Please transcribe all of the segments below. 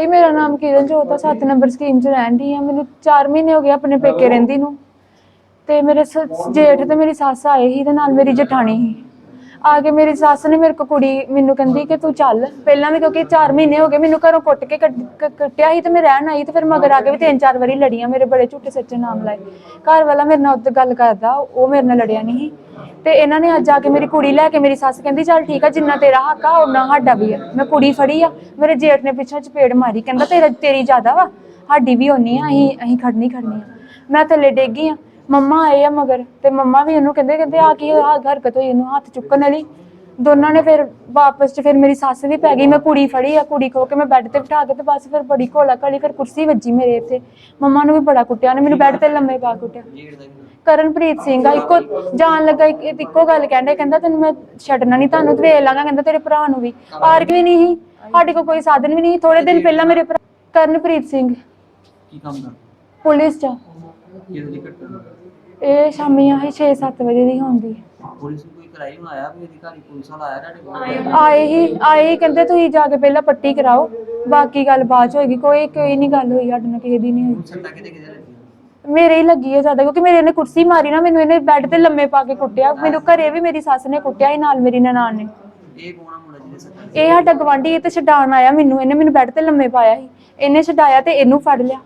ਇਹ ਮੇਰਾ ਨਾਮ ਕਿਰਨ ਜੋਤ ਆ 7 ਨੰਬਰ ਸਕੀਮ 'ਚ ਰਹਿੰਦੀ ਆ। ਮੈਨੂੰ 4 ਮਹੀਨੇ ਹੋ ਗਏ ਆਪਣੇ ਪੇਕੇ ਰਹਿੰਦੀ ਨੂੰ। ਤੇ ਮੇਰੇ ਸ- ਜੇਠ ਤੇ ਮੇਰੀ ਸੱਸ ਆਏ ਸੀ ਤੇ ਨਾਲ ਮੇਰੀ ਜਠਾਣੀ ਸੀ। ਆ ਕੇ ਮੇਰੀ ਸੱਸ ਨੇ ਮੇਰੇ ਕੋ ਕੁੜੀ ਮੈਨੂੰ ਕਹਿੰਦੀ ਕਿ ਤੂੰ ਚੱਲ। ਪਹਿਲਾਂ ਵੀ ਕਿਉਂਕਿ 4 ਮਹੀਨੇ ਹੋ ਗਏ ਮੈਨੂੰ ਘਰੋਂ ਕੁੱਟ ਕੇ ਕੱਢ- ਕ- ਕੱਟਿਆ ਸੀ ਤੇ ਮੈਂ ਰਹਿਣ ਆਈ ਤੇ ਫਿਰ ਮਗਰ ਆ ਕੇ ਵੀ ਤਿੰਨ ਚਾਰ ਵਾਰੀ ਲੜੀਆਂ, ਮੇਰੇ ਬੜੇ ਝੂਠੇ ਸੱਚੇ ਨਾਮ ਲਾਏ। ਘਰ ਵਾਲਾ ਮੇਰੇ ਨਾਲ ਉੱਤੇ ਗੱਲ ਕਰਦਾ, ਉਹ ਮੇਰੇ ਨਾਲ ਲੜਿਆ ਨਹੀਂ ਸੀ। ਤੇ ਇਹਨਾਂ ਨੇ ਅੱਜ ਆ ਕੇ ਮੇਰੀ ਕੁੜੀ ਲੈ ਕੇ ਮੇਰੀ ਸੱਸ ਕਹਿੰਦੀ, ਚੱਲ ਠੀਕ ਆ, ਜਿੰਨਾ ਤੇਰਾ ਹੱਕ ਆ ਉਹਨਾਂ ਸਾਡਾ ਵੀ ਆ। ਮੈਂ ਕੁੜੀ ਫੜੀ ਆ, ਮੇਰੇ ਜੇਠ ਨੇ ਪਿੱਛੋਂ ਚਪੇੜ ਮਾਰੀ, ਕਹਿੰਦਾ ਤੇਰਾ, ਤੇਰੀ ਜ਼ਿਆਦਾ ਵਾ, ਸਾਡੀ ਵੀ ਓਨੀ ਆ, ਅਸੀਂ ਅਸੀਂ ਖੜਨੀ ਖੜਨੀ ਆ। ਮੈਂ ਥੱਲੇ ਡੇਗੀ ਆ ਮੰਮਾ ਆਏ ਆ ਮਗਰ ਤੇ ਮੰਮਾ ਵੀ ਇਹਨੂੰ ਕਹਿੰਦੇ ਕਹਿੰਦੇ ਆ ਕੀ ਆ ਹਰਕਤ ਹੋਈ ਇਹਨੂੰ ਹੱਥ ਚੁੱਕਣ ਵਾਲੀ। ਦੋਨਾਂ ਨੇ ਫਿਰ ਵਾਪਸ ਚ ਫਿਰ ਮੇਰੀ ਸੱਸ ਵੀ ਪੈ ਗਈ ਮੈਂ ਕੁੜੀ ਫੜੀ ਆ ਕੁੜੀ ਖੋ ਕੇ ਮੈਂ ਬੈੱਡ ਤੇ ਬਿਠਾ ਕੇ ਤੇ ਬਸ ਫਿਰ ਬੜੀ ਘੋਲਾ ਘਲੀ ਫਿਰ ਕੁਰਸੀ ਵੱਜੀ ਮੇਰੇ ਇੱਥੇ। ਮੰਮਾ ਨੂੰ ਵੀ ਬੜਾ ਕੁੱਟਿਆ ਨੇ ਮੈਨੂੰ ਬੈੱਡ ਤੇ ਲੰਮੇ ਪਾ ਕੁੱਟਿਆ। ਕਰਨਪ੍ਰੀਤ ਸਿੰਘ ਆ ਇੱਕੋ ਜਾਣ ਲੱਗਾ ਇੱਕ- ਇੱਕੋ ਗੱਲ ਕਹਿੰਦਾ ਕਹਿੰਦਾ ਤੈਨੂੰ ਮੈਂ ਛੱਡਣਾ ਨਹੀਂ ਤੁਹਾਨੂੰ ਤੇ ਵੇਖ ਲਾਂਗਾ ਕਹਿੰਦਾ ਤੇਰੇ ਭਰਾ ਨੂੰ ਵੀ। ਆਰਕ ਵੀ ਨਹੀਂ ਸੀ ਸਾਡੇ ਕੋਲ ਕੋਈ ਸਾਧਨ ਵੀ ਨਹੀਂ ਥੋੜੇ ਦਿਨ ਪਹਿਲਾਂ ਮੇਰੇ ਭਰਾ ਕਰਨਪ੍ਰੀਤ ਸਿੰਘ। ਕੀ ਕੰਮ ਕਰਦਾ ਪੁਲਿਸ ਚ ਕਿਹਦੇ ਦੀ ਘਟਨਾ ਇਹ ਸ਼ਾਮੀ ਆਹੀ 6-7 ਵਜੇ ਦੀ ਹੁੰਦੀ ਹੈ। ਪੁਲਿਸ ਨੂੰ ਕੋਈ ਕਰਾਈ ਹੁਣ ਆਇਆ ਵੀ ਅਧਿਕਾਰੀ ਪੁਲਿਸ ਵਾਲਾ ਆਇਆ ਤੁਹਾਡੇ ਕੋਲ? ਆਏ ਹੀ ਆਏ ਹੀ ਕਹਿੰਦੇ ਤੁਸੀਂ ਜਾ ਕੇ ਪਹਿਲਾਂ ਪੱਟੀ ਕਰਾਓ ਬਾਕੀ ਗੱਲ ਬਾਅਦ ਚ ਹੋਏਗੀ। ਕੋਈ ਕੋਈ ਨਹੀਂ ਗੱਲ ਹੋਈ ਸਾਡੇ ਨਾਲ ਕਿਸੇ ਦੀ ਨਹੀਂ ਹੋਈ। ਸੱਟਾਂ ਕਿਤੇ ਕਿਤੇ ਲੱਗੀਆਂ ਮੇਰੇ ਹੀ ਲੱਗੀ ਹੈ ਜ਼ਿਆਦਾ ਕਿਉਂਕਿ ਮੇਰੇ ਇਹਨੇ ਕੁਰਸੀ ਮਾਰੀ ਨਾ ਮੈਨੂੰ ਇਹਨੇ ਬੈੱਡ ਤੇ ਲੰਮੇ ਪਾ ਕੇ ਕੁੱਟਿਆ। ਮੈਨੂੰ ਘਰੇ ਵੀ ਮੇਰੀ ਸੱਸ ਨੇ ਕੁੱਟਿਆ ਸੀ ਨਾਲ ਮੇਰੀ ਨਨਾਣ ਨੇ। ਇਹ ਕੌਣ ਮੁੰਡਾ ਜਿਹਦੇ ਸੱਟਾਂ ਇਹ ਸਾਡਾ ਗਵਾਂਢੀ ਇਹ ਤੇ ਛਡਾਣ ਆਇਆ ਮੈਨੂੰ। ਇਹਨੇ ਮੈਨੂੰ ਬੈੱਡ ਤੇ ਲੰਮੇ ਪਾਇਆ ਸੀ। ਇਹਨੇ ਛਡਾਇਆ ਤੇ ਇਹਨੂੰ ਫੜ ਲਿਆ।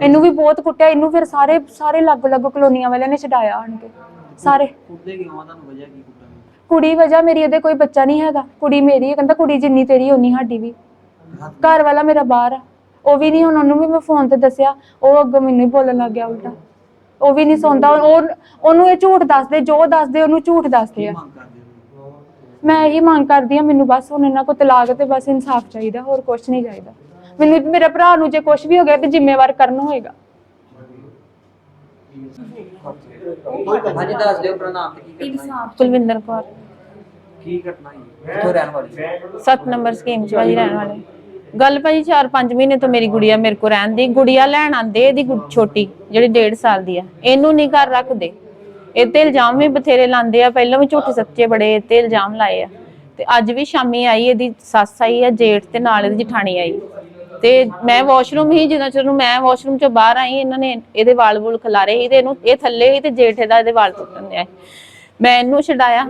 ਇਹਨੂੰ ਵੀ ਬਹੁਤ ਕੁੱਟਿਆ ਇਹਨੂੰ ਫਿਰ ਸਾਰੇ ਸਾਰੇ ਲੱਗ ਲੱਗ ਕਲੋਨੀਆਂ ਵਾਲਿਆਂ ਨੇ ਛਡਾਇਆ ਆਣ ਕੇ ਸਾਰੇ। ਕੁੱਟਦੇ ਕਿਉਂ ਆ? ਤੁਹਾਨੂੰ ਵਜ੍ਹਾ ਕੀ ਕੁੱਟਣ ਦੀ? ਕੁੜੀ ਵਜ੍ਹਾ ਮੇਰੀ ਇਹਦੇ ਕੋਈ ਬੱਚਾ ਨਹੀਂ ਹੈਗਾ ਕੁੜੀ ਮੇਰੀ ਹੈ ਕਹਿੰਦਾ ਕੁੜੀ ਜਿੰਨੀ ਤੇਰੀ ਓਨੀ ਸਾਡੀ ਵੀ। ਘਰ ਵਾਲਾ ਮੇਰਾ ਬਾਹਰ ਆ ਉਹ ਵੀ ਨਹੀਂ ਹੁਣ ਉਹਨੂੰ ਵੀ ਮੈਂ ਫੋਨ ਤੇ ਦੱਸਿਆ ਉਹ ਅੱਗੋਂ ਮੈਨੂੰ ਹੀ ਬੋਲਣ ਲੱਗ ਗਿਆ ਉਲਟਾ। ਉਹ ਵੀ ਨਹੀਂ ਸੁਣਦਾ ਉਹ ਉਹਨੂੰ ਇਹ ਝੂਠ ਦੱਸਦੇ ਜੋ ਦੱਸਦੇ ਉਹਨੂੰ ਝੂਠ ਦੱਸਦੇ ਆ। ਮੰਗ ਕਰਦੇ ਹੋ? ਮੈਂ ਇਹੀ ਮੰਗ ਕਰਦੀ ਆ ਮੈਨੂੰ ਬਸ ਹੁਣ ਇਹਨਾਂ ਕੋਲ ਤਲਾਕ ਤੇ ਬਸ ਇਨਸਾਫ ਚਾਹੀਦਾ ਹੋਰ ਕੁਝ ਨਹੀਂ ਚਾਹੀਦਾ। ਮੈਨੂੰ ਮੇਰੇ ਭਰਾ ਨੂੰ ਜੇ ਕੁਝ ਵੀ ਹੋ ਗਿਆ ਤੇ ਜ਼ਿੰਮੇਵਾਰ ਕਰਨ ਹੋਏਗਾ। ਹਾਂਜੀ ਦੱਸ ਦਿਓ ਆਪਣਾ ਨਾਮ ਤੇ ਕੀ ਘਟਨਾ ਹੋਈ? ਕੁਲਵਿੰਦਰ ਕੌਰ। ਕੀ ਘਟਨਾ ਹੋਈ ਕਿੱਥੋਂ ਰਹਿਣ ਵਾਲੀ ਹੈ? 7 ਨੰਬਰ ਸਕੀਮ ਚ ਭਾਜੀ ਰਹਿਣ ਵਾਲੇ। ਗੱਲ ਭਾਜੀ 4-5 ਮਹੀਨੇ ਤੋਂ ਮੇਰੀ ਗੁੜੀਆ ਮੇਰੇ ਕੋ ਰਹਿਣ ਦੀ ਗੁੜੀਆ ਲੈਣ ਆਂਦੇ ਇਹਦੀ ਗੁ- ਛੋਟੀ ਜਿਹੜੀ 1.5 ਸਾਲ ਦੀ ਆ। ਇਹਨੂੰ ਨਹੀਂ ਘਰ ਰੱਖਦੇ। ਇਹ ਤੇ ਇਲਜ਼ਾਮ ਵੀ ਬਥੇਰੇ ਲਾਉਂਦੇ ਆ ਪਹਿਲਾਂ ਵੀ ਝੂਠੇ ਸੱਚੇ ਬੜੇ ਇਹ ਤੇ ਇਲਜ਼ਾਮ ਲਾਏ ਆ। ਤੇ ਅੱਜ ਵੀ ਸ਼ਾਮੀ ਆਈ ਇਹਦੀ ਸੱਸ ਆਈ ਆ ਜੇਠ ਤੇ ਨਾਲ ਇਹਦੀ ਜਠਾਣੀ ਆਈ। ਤੇ ਮੈਂ ਵਾਸ਼ਰੂਮ ਹੀ ਜਦੋਂ ਚਲੋ ਮੈਂ ਵਾਸ਼ਰੂਮ ਚੋਂ ਬਾਹਰ ਆਈ ਇਹਨਾਂ ਨੇ ਇਹਦੇ ਵਾਲ ਵੁਲ ਖਿਲਾਰੇ ਸੀ ਤੇ ਇਹਨੂੰ ਇਹ ਥੱਲੇ ਸੀ ਤੇ ਜੇਠ ਇਹਦਾ ਇਹਦੇ ਵਾਲ ਟੁੱਟਣ ਦੇ ਮੈਂ ਇਹਨੂੰ ਛਡਾਇਆ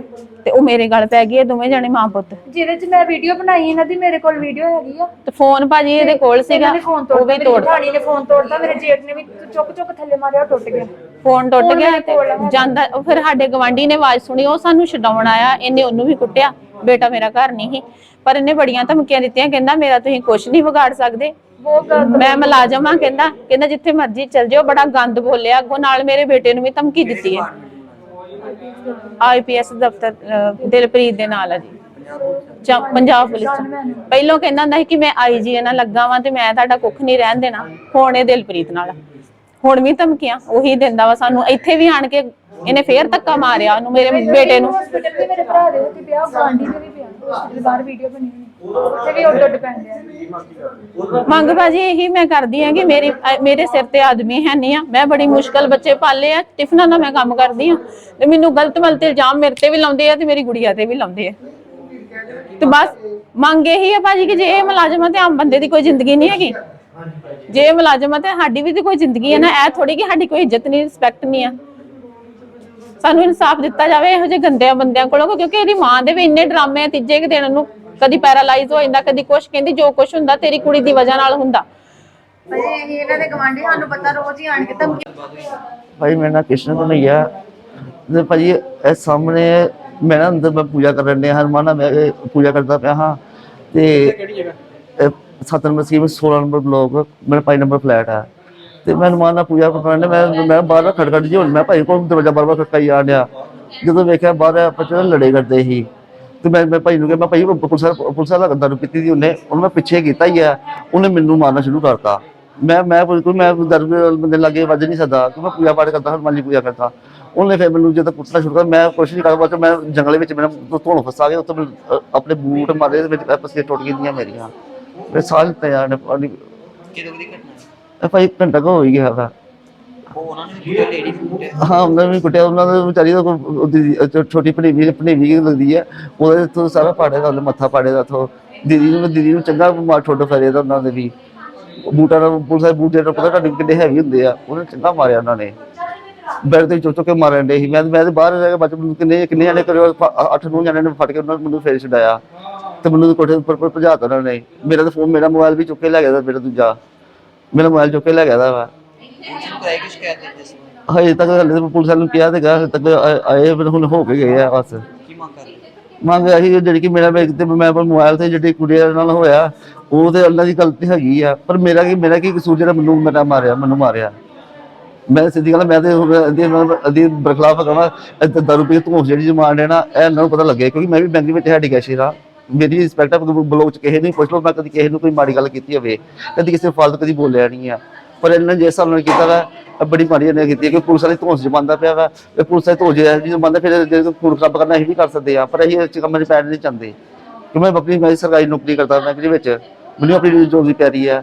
ਤੇ ਉਹ ਮੇਰੇ ਗਲ ਪੈ ਗਈ ਇਹ ਦੋਵੇਂ ਜਣੇ ਮਾਂ ਪੁੱਤ। ਜਿਹਦੇ 'ਚ ਮੈਂ ਵੀਡੀਓ ਬਣਾਈ ਇਹਨਾਂ ਦੀ ਮੇਰੇ ਕੋਲ ਵੀਡੀਓ ਹੈਗੀ ਆ। ਤੇ ਫੋਨ ਭਾਜੀ ਇਹਦੇ ਕੋਲ ਸੀਗਾ ਇਹਨਾਂ ਨੇ ਫੋਨ ਉਹ ਵੀ ਤੋੜ ਜਠਾਣੀ ਨੇ ਫੋਨ ਤੋੜਤਾ ਮੇਰੇ ਜੇਠ ਨੇ ਵੀ ਚੁੱਕ ਚੁੱਕ ਥੱਲੇ ਮਾਰਿਆ ਉਹ ਟੁੱਟ ਗਿਆ। ਫੋਨ ਟੁੱਟ ਗਿਆ ਤੇ। ਜਾਂਦਾ ਉਹ ਫਿਰ ਸਾਡੇ ਗਵਾਂਢੀ ਨੇ ਆਵਾਜ਼ ਸੁਣੀ ਉਹ ਸਾਨੂੰ ਛਡਾਉਣ ਆਇਆ ਇਹਨੇ ਉਹਨੂੰ ਵੀ ਕੁੱਟਿਆ। ਬੇਟਾ ਮੇਰਾ ਘਰ ਨਹੀਂ ਸੀ ਪਰ ਇਹਨੇ ਬੜੀਆਂ ਧਮਕੀਆਂ ਦਿੱਤੀਆਂ ਕਹਿੰਦਾ ਮੇਰਾ ਤੁਸੀਂ ਕੁਝ ਨਹੀਂ ਵਿਗਾੜ ਸਕਦੇ। ਮੈਂ ਮੁਲਾਜ਼ਮ ਆ ਕਹਿੰਦਾ ਕਹਿੰਦਾ ਜਿੱਥੇ ਮਰਜ਼ੀ ਚਲ ਜਿਓ ਬੜਾ ਗੰਦ ਬੋਲਿਆ ਅੱਗੋਂ ਨਾਲ ਮੇਰੇ ਬੇਟੇ ਨੂੰ ਵੀ ਧਮਕੀ ਦਿੱਤੀ ਹੈ। ਆਈਪੀਐਸ ਦਫ਼ਤਰ ਦਿਲਪ੍ਰੀਤ ਦੇ ਨਾਲ ਆ ਜੀ। ਪੰਜਾਬ ਪੁਲਿਸ ਪਹਿਲੋਂ ਕਹਿੰਦਾ ਹੁੰਦਾ ਸੀ ਕਿ ਮੈਂ ਆਈਜੀ ਨਾਲ ਲੱਗਾ ਵਾਂ ਤੇ ਮੈਂ ਤੁਹਾਡਾ ਕੁੱਖ ਨਹੀਂ ਰਹਿਣ ਦੇਣਾ। ਹੁਣ ਇਹ ਦਿਲਪ੍ਰੀਤ ਨਾਲ। ਹੁਣ ਵੀ ਧਮਕੀਆਂ ਉਹੀ ਦਿੰਦਾ ਵਾ ਸਾਨੂੰ। ਇੱਥੇ ਵੀ ਆਣ ਕੇ ਇਹਨੇ ਫੇਰ ਧੱਕਾ ਮਾਰਿਆ ਉਹਨੂੰ ਮੇਰੇ ਬੇਟੇ ਨੂੰ। ਹਸਪੀਟਲ ਵੀ ਮੇਰੇ ਭਰਾ ਦੇ ਉੱਤੇ ਪਿਆ ਗਾਂਢੀ ਦੇ ਵੀ ਪਿਆ ਹਸਪੀਟਲ ਬਾਹਰ ਵੀਡੀਓ ਬਣੀ ਹੋਈ। ਉੱਥੇ ਵੀ ਉੱਡ ਉੱਡ ਪੈਂਦੇ ਆ। ਮੰਗ ਬਾਜੀ ਇਹੀ ਮੈਂ ਕਰਦੀ ਆ ਕਿ ਮੇਰੀ ਅ- ਮੇਰੇ ਸਿਰ ਤੇ ਆਦਮੀ ਹੈ ਨਹੀਂ ਆ। ਮੈਂ ਬੜੀ ਮੁਸ਼ਕਲ ਬੱਚੇ ਪਾਲੇ ਆ ਟਿਫਨਾਂ ਦਾ ਮੈਂ ਕੰਮ ਕਰਦੀ ਆ ਤੇ ਮੈਨੂੰ ਗਲਤ ਮਲਤ ਇਲਜ਼ਾਮ ਮੇਰੇ ਤੇ ਵੀ ਲਾਉਂਦੇ ਆ ਤੇ ਮੇਰੀ ਗੁੜੀਆ ਤੇ ਵੀ ਲਾਉਂਦੇ ਆ। ਤੇ ਬਸ ਮੰਗ ਇਹੀ ਆ ਭਾਜੀ ਕਿ ਜੇ ਇਹ ਮੁਲਾਜ਼ਮ ਆ ਤੇ ਆਮ ਬੰਦੇ ਦੀ ਕੋਈ ਜ਼ਿੰਦਗੀ ਨਹੀਂ ਹੈਗੀ। ਜੇ ਇਹ ਮੁਲਾਜ਼ਮ ਆ ਤੇ ਸਾਡੀ ਵੀ ਤੇ ਕੋਈ ਜ਼ਿੰਦਗੀ ਹੈ ਨਾ ਇਹ ਥੋੜੀ ਕਿ ਸਾਡੀ ਕੋਈ ਇੱਜ਼ਤ ਨਹੀਂ ਰਿਸਪੈਕਟ ਨਹੀਂ ਆ। ਸਾਨੂੰ ਇਨਸਾਫ ਦਿੱਤਾ ਜਾਵੇ ਇਹੋ ਜਿਹੇ ਗੰਦੇ ਬੰਦਿਆਂ ਕੋਲੋਂ ਕਿਉਂਕਿ ਇਹਦੀ ਮਾਂ ਦੇ ਵੀ ਇੰਨੇ ਡਰਾਮੇ ਆ ਤੀਜੇ ਕੁ ਦਿਨ ਨੂੰ ਕਦੀ ਪੈਰਾਲਾਈਜ਼ ਹੋ ਜਾਂਦਾ ਕਦੀ ਕੁਛ ਕਹਿੰਦੀ ਜੋ ਕੁਛ ਹੁੰਦਾ ਤੇਰੀ ਕੁੜੀ ਦੀ ਵਜ੍ਹਾ ਨਾਲ ਹੁੰਦਾ। ਭਾਈ ਅਸੀਂ ਇਹਨਾਂ ਦੇ ਗਵਾਂਢੀ ਸਾਨੂੰ ਪਤਾ ਰੋਜ਼ ਹੀ ਆਣ ਕੇ ਧਮਕੀ ਭਾਈ ਮੇਰਾ ਨਾਮ ਕ੍ਰਿਸ਼ਨ ਕਨਈਆ ਤੇ ਭਾਜੀ ਇਹ ਸਾਹਮਣੇ ਮੈਂ ਨਾ ਅੰਦਰ ਮੈਂ ਪੂਜਾ ਮੈਂ ਇਹ ਪੂਜਾ ਕਰਦਾ ਪਿਆ ਹਾਂ। ਤੇ ਕਿਹੜੀ ਜਗ੍ਹਾ? ਸੱਤ ਨੰਬਰ ਸਕੀਮ 16 ਨੰਬਰ ਬਲੋਕ ਮੇਰਾ 5 ਨੰਬਰ ਫਲੈਟ ਹੈ ਤੇ ਮੈਂ ਹਨੂੰਮਾਨ ਨਾਲ ਪੂਜਾ ਕਰਨ ਡਿਆ ਮੈਂ ਮੈਂ ਬਾਹਰ ਖੜਖੜ ਜੀ ਹੁਣ ਮੈਂ ਭਾਈ ਕੋਲ ਦਰਵਾਜ਼ਾ ਬਾਰ ਬਾਰ ਖੜਕਾਈ ਆ ਡਿਆ। ਜਦੋਂ ਵੇਖਿਆ ਬਾਹਰ ਆਪਸ ਵਿੱਚ ਲੜੇ ਕਰਦੇ ਸੀ ਤੇ ਮੈਂ ਮੈਂ ਭਾਈ ਨੂੰ ਕਿਹਾ ਮੈਂ ਭਾਈ ਪੁਲਿਸ ਪੁਲਿਸ ਵਾਲਾ ਦਾਰੂ ਪੀਤੀ ਦੀ ਉਹਨੇ ਉਹਨੂੰ ਮੈਂ ਪਿੱਛੇ ਕੀਤਾ ਹੀ ਆ ਉਹਨੇ ਮੈਨੂੰ ਮਾਰਨਾ ਸ਼ੁਰੂ ਕਰਤਾ। ਮੈਂ ਮੈਂ ਕੋਈ ਮੈਂ ਦਾਰੂ ਬੰਦੇ ਲਾਗੇ ਵੱਜ ਨਹੀਂ ਸਕਦਾ ਕਿ ਮੈਂ ਪੂਜਾ ਪਾਠ ਕਰਦਾ ਹਨੂੰਮਾਨ ਜੀ ਪੂਜਾ ਕਰਦਾ। ਉਹਨੇ ਫਿਰ ਮੈਨੂੰ ਜਦੋਂ ਕੁੱਟਣਾ ਸ਼ੁਰੂ ਕਰ ਮੈਂ ਕੁਛ ਨਹੀਂ ਕਰਦਾ ਬਾਅਦ ਮੈਂ ਜੰਗਲ ਵਿੱਚ ਮੈਨੂੰ ਧੋਣ ਫਸਾ ਗਿਆ ਉੱਥੇ ਮੈਨੂੰ, ਅ, ਆਪਣੇ ਬੂਟ ਮਾਰੇ ਦੇ ਵਿੱਚ ਪਸੀਨੇ ਟੁੱਟ ਗਈਆਂ ਮੇਰੀਆਂ। ਮੇਰੇ ਸਾਹ ਲਿੱਤੇ ਆ ਨੇ ਪਾਣੀ ਕਿਹਦੇ ਦੀ ਘਟਨਾ? ਇਹ ਭਾਈ ਘੰਟਾ ਕੋ ਹੋ ਹੀ ਗਿਆ ਵਾ। ਉਹ ਉਹਨਾਂ ਨੇ ਕੁੱਟਿਆ ਲੇਡੀ ਨੂੰ ਕੁੱਟਿਆ ਹਾਂ ਉਹਨਾਂ ਨੇ ਵੀ ਕੁੱਟਿਆ ਉਹਨਾਂ ਦੇ ਵਿਚਾਰੀ ਦਾ ਕੋਈ ਉਹਦੀ ਛੋ- ਛੋਟੀ ਭਣੇਵੀ ਭਣੇਵੀ ਲੱਗਦੀ ਹੈ ਉਹਦੇ ਤੋਂ ਸਾਰਾ ਪਾੜੇ ਦਾ ਉਹਨੇ ਮੱਥਾ ਪਾੜੇ ਦਾ ਤੋਂ ਦੀਦੀ ਨੂੰ ਦੀਦੀ ਨੂੰ ਚੰਗਾ ਮਾਰ ਠੋਡ ਫਰੇ ਦਾ ਉਹਨਾਂ ਦੇ ਵੀ। ਬੂਟਾਂ ਦਾ ਪੁਲਿਸ ਦੇ ਬੂਟੇ ਦਾ ਪਤਾ ਤੁਹਾਡੇ ਕਿੰਨੇ ਹੈਵੀ ਹੁੰਦੇ ਆ। ਉਹਨੇ ਚੰਗਾ ਮਾਰਿਆ ਉਹਨਾਂ ਨੇ। ਬੈਗ ਤੇ ਚੁੱਕ ਚੁੱਕ ਕੇ ਮਾਰਨ ਦੇ ਸੀ। ਮੈਂ ਮੈਂ ਤੇ ਬਾਹਰ ਰਹਿ ਕੇ ਬੱਚ ਕਿੰਨੇ ਕਿੰਨੇ ਜਾਣੇ ਕਰਿਓ ਅੱਠ ਨੌ ਜਾਣੇ ਨੇ ਫੜ ਕੇ ਉਹਨਾਂ ਨੇ ਮੈਨੂੰ ਫੇਰ ਛਡਾਇਆ। ਤੇ ਮੈਨੂੰ ਕੋਠੇ ਉੱਪਰ ਉੱਪਰ ਭਜਾਤਾ ਉਹਨਾਂ ਨੇ। ਮੇਰਾ ਤਾਂ ਫੋਨ ਮੇਰਾ ਮੋਬਾਈਲ ਵੀ ਚੁੱਕ ਕੇ ਲੈ ਗਿਆ ਤਾ ਮੇਰਾ ਦੂਜਾ। ਮੇਰਾ ਮੋਬਾਈਲ ਚੁੱਕ ਕੇ ਲੈ ਗਿਆ ਦਾ ਵਾ। ਪੁਲਿਸ ਨੂੰ ਕਰਾਈ ਕਿ ਸ਼ਿਕਾਇਤ ਦੇ ਜਿਸ ਹਜੇ ਤੱਕ ਹਲੇ ਤਾਂ ਪੁਲਿਸ ਵਾਲਿਆਂ ਨੂੰ ਕਿਹਾ ਤੇ ਹਜੇ ਤੱਕ ਆਏ- ਆਏ ਫਿਰ ਹੁਣ ਹੋ ਕੇ ਗਏ ਆ ਬਸ। ਕੀ ਮੰਗ ਕਰ ਰਹੇ ਮੰਗ ਜਿਹੜੀ ਕਿ ਮੇਰਾ ਮੇਰੇ ਤੇ ਮੈਂ ਪਰ ਮੋਬਾਈਲ ਤੇ ਜਿਹੜੀ ਕੁੜੀਆਂ ਨਾਲ ਹੋਇਆ ਉਹ ਤੇ ਅੱਲਾ ਦੀ ਗਲਤੀ ਹੈਗੀ ਆ। ਪਰ ਮੇਰਾ ਕੀ ਮੇਰਾ ਕੀ ਕਸੂਰ ਜਿਹੜਾ ਮੈਨੂੰ ਮੇਰਾ ਮਾਰਿਆ ਮੈਨੂੰ ਮਾਰਿਆ। ਮੈਂ ਸਿੱਧੀ ਗੱਲ ਆ, ਮੈਂ ਤੇ ਹੁਣ ਇਹਦੀ ਇਹਦੀ ਬਰਖਲਾਫ ਕਰਾਂ ਇਹ ਦਾਰੂ ਪੀ ਕੇ ਧੂਸ ਜਿਹੜੀ ਜਮਾਨ ਦੇਣਾ ਇਹ ਇਹਨਾਂ ਨੂੰ ਪਤਾ ਲੱਗੇ ਕਿਉਂਕਿ ਮੈਂ ਵੀ ਬੈਂਕ ਵਿੱਚ ਹੈਡੀ ਕੈਸ਼ੀਅਰ ਆ। ਮੇਰੀ ਰਿਸਪੈਕਟ ਆ ਬਲੌਗ ਚ ਕਿਸੇ ਨੂੰ ਪੁੱਛ ਲਓ ਮੈਂ ਕਦੀ ਕਿਸੇ ਨੂੰ ਕੋਈ ਮਾੜੀ ਗੱਲ ਕੀਤੀ ਹੋਵੇ ਕਦੀ ਕਿਸੇ ਫਾਲਤੂ ਕਦੀ ਬੋਲਿਆ ਨਹੀਂ ਆ। ਪਰ ਇਹਨਾਂ ਨੇ ਜਿਸ ਹਿਸਾਬ ਨਾਲ ਕੀਤਾ ਵਾ ਬੜੀ ਮਾੜੀ ਨੇ ਕੀਤੀ ਹੈ ਕਿ ਪੁਲਿਸ ਵਾਲੀ ਧੌਂਸ ਜਮਾਂਦਾ ਪਿਆ ਵਾ ਇਹ ਪੁਲਿਸ ਵਾਲੇ ਧੌਂਸ ਜਿਹੜੀ ਜਮਾਂਦਾ ਫਿਰ ਜੇ ਖੂਨ ਖਰਾਬ ਕਰਨਾ ਅਸੀਂ ਵੀ ਕਰ ਸਕਦੇ ਆ ਪਰ ਅਸੀਂ ਇਸ ਕੰਮ 'ਚ ਪੈਰ ਨਹੀਂ ਚਾਹੁੰਦੇ ਕਿ ਮੈਂ ਆਪਣੀ ਮੈਂ ਸਰਕਾਰੀ ਨੌਕਰੀ ਕਰਦਾ ਬੈਂਕ ਦੇ ਵਿੱਚ ਮੈਨੂੰ ਆਪਣੀ ਜੋਬ ਦੀ ਪਿਆਰੀ ਆ।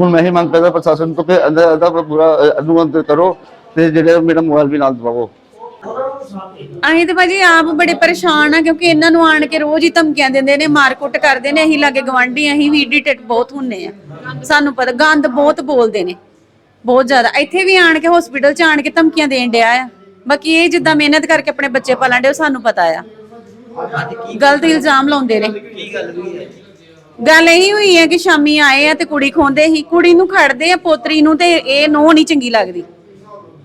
ਹੁਣ ਮੈਂ ਇਹ ਮੰਗ ਕਰਦਾ ਪ੍ਰਸ਼ਾਸਨ ਤੋਂ ਕਿ ਅੰਦਰ ਦਾ ਪੂਰਾ ਅਹ, ਕਰੋ ਤੇ ਜਿਹੜਾ ਮੇਰਾ ਮੋਬਾਈਲ ਵੀ ਨਾਲ ਦਵਾਓ। ਅਸੀਂ ਤੇ ਭਾਜੀ ਆਪ ਬੜੇ ਪਰੇਸ਼ਾਨ ਆ, ਕਿਉਂਕਿ ਇਹਨਾਂ ਨੂੰ ਆਣ ਕੇ ਰੋਜ਼ ਹੀ ਧਮਕੀਆਂ ਦਿੰਦੇ ਨੇ, ਮਾਰਕੁੱਟ ਕਰਦੇ ਨੇ, ਅਸੀਂ ਲਾਗੇ ਗਵਾਂਢੀ ਅਸੀਂ ਵੀ ਇਡੀਟੇਟ ਬਹੁਤ ਹੁੰਨੇ ਆ। ਸਾਨੂੰ ਪਤਾ, ਗੰਦ ਬਹੁਤ ਬੋਲਦੇ ਨੇ, ਬਹੁਤ ਜ਼ਿਆਦਾ। ਇੱਥੇ ਵੀ ਆਣ ਕੇ ਹਸਪੀਟਲ ਚ ਆਣ ਕੇ ਧਮਕੀਆਂ ਦੇਣ ਡਿਆ ਆ। ਬਾਕੀ ਇਹ ਜਿੱਦਾਂ ਮਿਹਨਤ ਕਰਕੇ ਆਪਣੇ ਬੱਚੇ ਪਾਲਣ ਡੇ ਉਹ ਸਾਨੂੰ ਪਤਾ ਆ। ਗਲਤ ਇਲਜ਼ਾਮ ਲਾਉਂਦੇ ਨੇ। ਕੀ ਗੱਲ ਹੋਈ ਹੈ ਗੱਲ ਇਹੀ ਹੋਈ ਹੈ ਕਿ ਸ਼ਾਮੀ ਆਏ ਆ ਤੇ ਕੁੜੀ ਖੋਂਦੇ ਸੀ। ਕੁੜੀ ਨੂੰ ਖੜਦੇ ਆ, ਪੋਤਰੀ ਨੂੰ ਤੇ ਇਹ ਨੋ ਨਹੀਂ ਚੰਗੀ ਲੱਗਦੀ।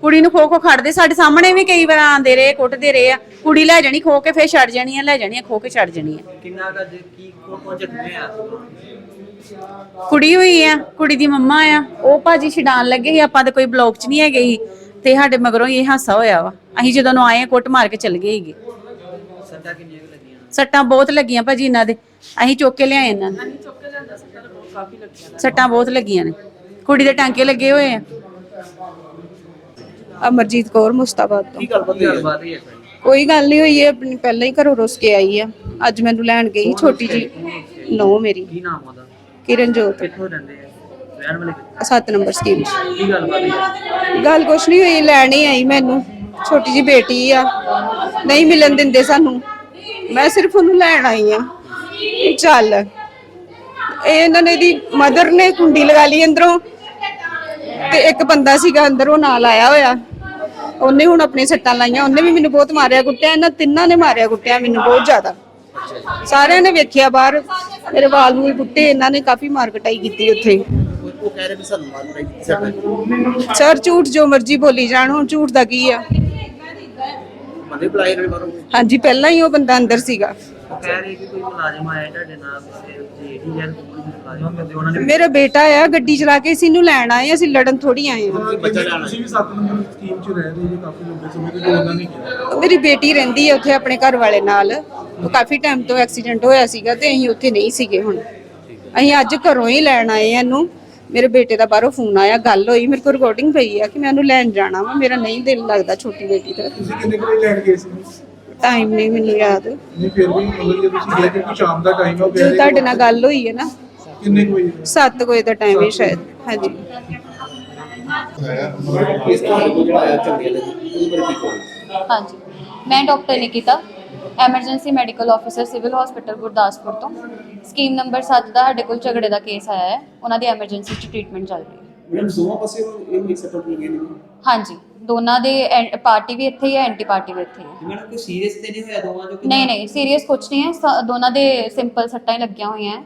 ਕੁੜੀ ਨੂੰ ਖੋ ਖੋ ਖੜਦੇ ਸਾਡੇ ਸਾਹਮਣੇ ਵੀ ਕਈ ਵਾਰ ਆਂਦੇ ਰਹੇ ਕੁੱਟਦੇ ਰਹੇ ਆ। ਕੁੜੀ ਲੈ ਜਾਣੀ ਖੋ ਕੇ ਫੇਰ ਛੱਡ ਜਾਣੀ ਆ ਲੈ ਜਾਣੀ ਆ ਖੋ ਕੇ ਛੱਡ ਜਾਣੀ ਆ। ਕਿੰਨਾ ਕੁ ਅੱਜ ਕੀ ਕੋ ਜ਼ਖਮੀ ਆ? ਕੁੜੀ ਹੋਈ ਆ ਕੁੜੀ ਦੀ ਮੰਮਾ ਆ ਉਹ ਭਾਜੀ ਛਡਾਣ ਲੱਗੇ ਸੀ ਆਪਾਂ ਤੇ ਕੋਈ ਬਲੌਕ 'ਚ ਨਹੀਂ ਹੈਗੇ ਸੀ ਤੇ ਸਾਡੇ ਮਗਰੋਂ ਹੀ ਇਹ ਹਾਸਾ ਹੋਇਆ ਵਾ। ਅਸੀਂ ਜਦੋਂ ਨੂੰ ਆਏ ਆ, ਕੁੱਟ ਮਾਰ ਕੇ ਚੱਲ ਗਏ ਸੀਗੇ। ਸੱਟਾਂ ਕਿੰਨੀਆਂ ਕੁ ਲੱਗੀਆਂ? ਸੱਟਾਂ ਬਹੁਤ ਲੱਗੀਆਂ ਭਾਜੀ ਇਹਨਾਂ ਦੇ ਅਸੀਂ ਚੁੱਕ ਕੇ ਲਿਆਏ ਇਹਨਾਂ ਨੂੰ। ਸੱਟਾਂ ਬਹੁਤ ਲੱਗੀਆਂ ਨੇ। ਕੁੜੀ ਦੇ ਟਾਂਕੇ ਲੱਗੇ ਹੋਏ ਆ। ਅਮਰਜੀਤ ਕੌਰ ਮੁਸਤਾਬਾਦ ਤੋਂ। ਕੀ ਗੱਲਬਾਤ ਹੋਈ ਹੈ? ਸਾਰੀ ਕੋਈ ਗੱਲ ਨਹੀਂ ਹੋਈ ਹੈ ਆਪਣੀ ਪਹਿਲਾਂ ਹੀ ਘਰੋਂ ਰੁੱਸ ਕੇ ਆਈ ਆ। ਅੱਜ ਮੈਨੂੰ ਲੈਣ ਗਈ ਛੋਟੀ ਜੀ ਨੋ ਮੇਰੀ। ਕੀ ਨਾਮ ਉਹਦਾ? ਕਿਰਨਜੋਤ। ਕਿੱਥੋਂ ਰਹਿੰਦੇ ਆ? ਰਹਿਣ ਵਾਲੇ ਕਿੱਥੋਂ? 7 ਨੰਬਰ ਸਕੀਮ 'ਚ। ਕੀ ਗੱਲਬਾਤ ਹੋਈ ਹੈ? ਗੱਲ ਕੁਛ ਨਹੀਂ ਹੋਈ ਲੈਣ ਹੀ ਆਈ ਮੈਨੂੰ। ਛੋਟੀ ਜੀ ਬੇਟੀ ਆ। ਨਹੀਂ ਮਿਲਣ ਦਿੰਦੇ ਸਾਨੂੰ। ਮੈਂ ਸਿਰਫ ਉਹਨੂੰ ਲੈਣ ਆਈ ਆ। ਚੱਲ। ਇਹ ਇਹਨਾਂ ਨੇ ਦੀ ਮਦਰ ਨੇ ਕੁੰਡੀ ਲਗਾ ਲਈ ਅੰਦਰੋਂ। ਤੇ ਇੱਕ ਬੰਦਾ ਸੀਗਾ ਅੰਦਰ ਉਹ ਨਾਲ ਆਇਆ ਹੋਇਆ। ਉਹਨੇ ਹੁਣ ਆਪਣੀ ਸੱਟਾਂ ਲਾਈਆਂ। ਉਹਨੇ ਵੀ ਮੈਨੂੰ ਬਹੁਤ ਮਾਰਿਆ ਕੁੱਟਿਆ। ਇਹਨਾਂ ਤਿੰਨਾਂ ਨੇ ਮਾਰਿਆ ਕੁੱਟਿਆ ਮੈਨੂੰ ਬਹੁਤ ਜ਼ਿਆਦਾ। ਸਾਰਿਆਂ ਨੇ ਵੇਖਿਆ ਬਾਹਰ। ਮੇਰੇ ਵਾਲ ਨੂੰ ਕੁੱਟੇ ਇਹਨਾਂ ਨੇ ਕਾਫੀ ਮਾਰ ਕਟਾਈ ਕੀਤੀ ਉੱਥੇ। ਉਹ ਕਹਿ ਰਹੇ ਵੀ ਸਾਨੂੰ ਮਾਰ ਰਹੀ ਸੱਟਾਂ ਸਰ ਝੂਠ ਜੋ ਮਰਜ਼ੀ ਬੋਲੀ ਜਾਣ। ਹੁਣ ਝੂਠ ਦਾ ਕੀ ਆ? ਬੰਦੇ ਬੁਲਾਏ ਰਹੇ ਬਾਹਰੋਂ? ਹਾਂਜੀ ਪਹਿਲਾਂ ਹੀ ਉਹ ਬੰਦਾ ਅੰਦਰ ਸੀਗਾ। ਉਹ ਕਹਿ ਰਹੇ ਕਿ ਕੋਈ ਮੁਲਾਜ਼ਮ ਆਇਆ ਤੁਹਾਡੇ ਨਾਲ ਜੇਡੀ ਜਾਂ ਕੋਈ ਮੁਲਾਜ਼ਮ ਕਹਿੰਦੇ ਉਹਨਾਂ ਨੇ ਮੇਰਾ ਬੇਟਾ ਆ ਗੱਡੀ ਚਲਾ ਕੇ ਅਸੀਂ ਨੂੰ ਲੈਣ ਆਏ ਅਸੀਂ ਲੜਨ ਥੋੜੀ ਆਏ ਆ ਬੱਚਾ ਲੈਣਾ ਤੁਸੀਂ ਵੀ 7 ਨੰਬਰ ਸਕੀਮ 'ਚ ਰਹਿ ਰਹੇ ਜੀ ਕਾਫੀ ਲੰਬੇ ਸਮੇਂ ਤੋਂ ਜੋ ਉਹਨਾਂ ਨੇ ਕਿਹਾ। ਮੇਰੀ ਬੇਟੀ ਰਹਿੰਦੀ ਹੈ ਉੱਥੇ ਆਪਣੇ ਘਰ ਵਾਲੇ ਨਾਲ। ਉਹ ਕਾਫੀ ਟਾਈਮ ਤੋਂ ਐਕਸੀਡੈਂਟ ਹੋਇਆ ਸੀਗਾ ਤੇ ਅਸੀਂ ਉੱਥੇ ਨਹੀਂ ਸੀਗੇ ਹੁਣ। ਅਸੀਂ ਅੱਜ ਘਰੋਂ ਹੀ ਲੈਣ ਆਏ ਆ ਇਹਨੂੰ। ਮੇਰੇ ਬੇਟੇ ਦਾ ਬਾਹਰੋਂ ਫੋਨ ਆਇਆ ਗੱਲ ਹੋਈ ਮੇਰੇ ਕੋਲ ਰਿਕਾਰਡਿੰਗ ਪਈ ਆ ਕਿ ਮੈਂ ਉਹਨੂੰ ਲੈਣ ਜਾਣਾ ਵਾ ਮੇਰਾ ਨਹੀਂ ਦਿਲ ਲੱਗਦਾ ਛੋਟੀ ਬੇਟੀ ਦਾ। ਤੁਸੀਂ ਕਿੰਨੇ ਕੁ ਵਜੇ ਲੈਣ ਗਏ ਸੀ? ਟਾਈਮ ਨਹੀਂ ਮੈਨੂੰ ਯਾਦ। ਨਹੀਂ ਫਿਰ ਵੀ ਮਤਲਬ ਜੇ ਤੁਸੀਂ ਗਏ ਕਿਉਂਕਿ ਸ਼ਾਮ ਦਾ ਟਾਈਮ ਹੋ ਗਿਆ ਜਦੋਂ ਤੁਹਾਡੇ ਨਾਲ ਗੱਲ ਹੋਈ ਹੈ ਨਾ ਕਿੰਨੇ ਕੁ ਵਜੇ? 7 ਵਜੇ ਦਾ ਟਾਈਮ ਹੈ ਸ਼ਾਇਦ। ਹਾਂਜੀ। ਇਸ ਤਰ੍ਹਾਂ ਕੋਈ ਜਿਹੜਾ ਆਇਆ ਝੰਡੇ ਲੱਗੀ ਉਹਦੇ ਬਾਰੇ ਕੀ ਕਹੋਗੇ ਹਾਂਜੀ। ਮੈਂ doctor Nikita emergency medical officer civil hospital Gurdaspur ਤੋਂ। ਸਕੀਮ ਨੰਬਰ 7 ਦਾ ਸਾਡੇ ਕੋਲ ਝਗੜੇ ਦਾ ਕੇਸ ਆਇਆ ਹੈ। ਉਹਨਾਂ ਦੀ ਐਮਰਜੈਂਸੀ ਚ ਟ੍ਰੀਟਮੈਂਟ ਚੱਲ ਰਹੀ ਹੈ। ਮੈਡਮ ਦੋਵਾਂ ਪਾਸੇ ਇਹ ਮਿਕਸ ਅਪ ਲੱਗੇ ਨੇ ਹਾਂਜੀ। ਦੋਨਾਂ ਦੇ ਪਾਰਟੀ ਵੀ ਇੱਥੇ ਹੀ ਹੈ ਐਂਟੀ ਪਾਰਟੀ ਵੀ ਇੱਥੇ ਹੀ ਹੈ। ਮੈਡਮ ਕੋਈ ਸੀਰੀਅਸ ਤੇ ਨਹੀਂ ਹੋਇਆ ਦੋਵਾਂ ਜੋ ਨਹੀਂ ਨਹੀਂ ਸੀਰੀਅਸ ਕੁਝ ਨਹੀਂ ਹੈ। ਸ- ਦੋਨਾਂ ਦੇ ਸਿੰਪਲ ਸੱਟਾਂ ਹੀ ਲੱਗੀਆਂ ਹੋਈਆਂ ਹੈ।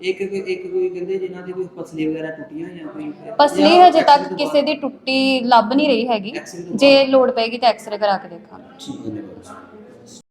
ਇੱਕ ਇੱਕ ਕੋਈ ਕਹਿੰਦੇ ਜਿਨ੍ਹਾਂ ਦੀ ਕੋਈ ਪਸਲੀ ਵਗੈਰਾ ਟੁੱਟੀਆਂ ਜਾਂ ਕੋਈ ਪਸਲੀ ਹਜੇ ਤੱਕ ਕਿਸੇ ਦੀ ਟੁੱਟੀ ਲੱਭ ਨਹੀਂ ਰਹੀ ਹੈਗੀ। ਜੇ ਲੋੜ ਪਏਗੀ ਤਾਂ ਐਕਸਰੇ ਕਰਾ ਕੇ ਦੇਖਾਂਗੇ। ਠੀਕ ਹੈ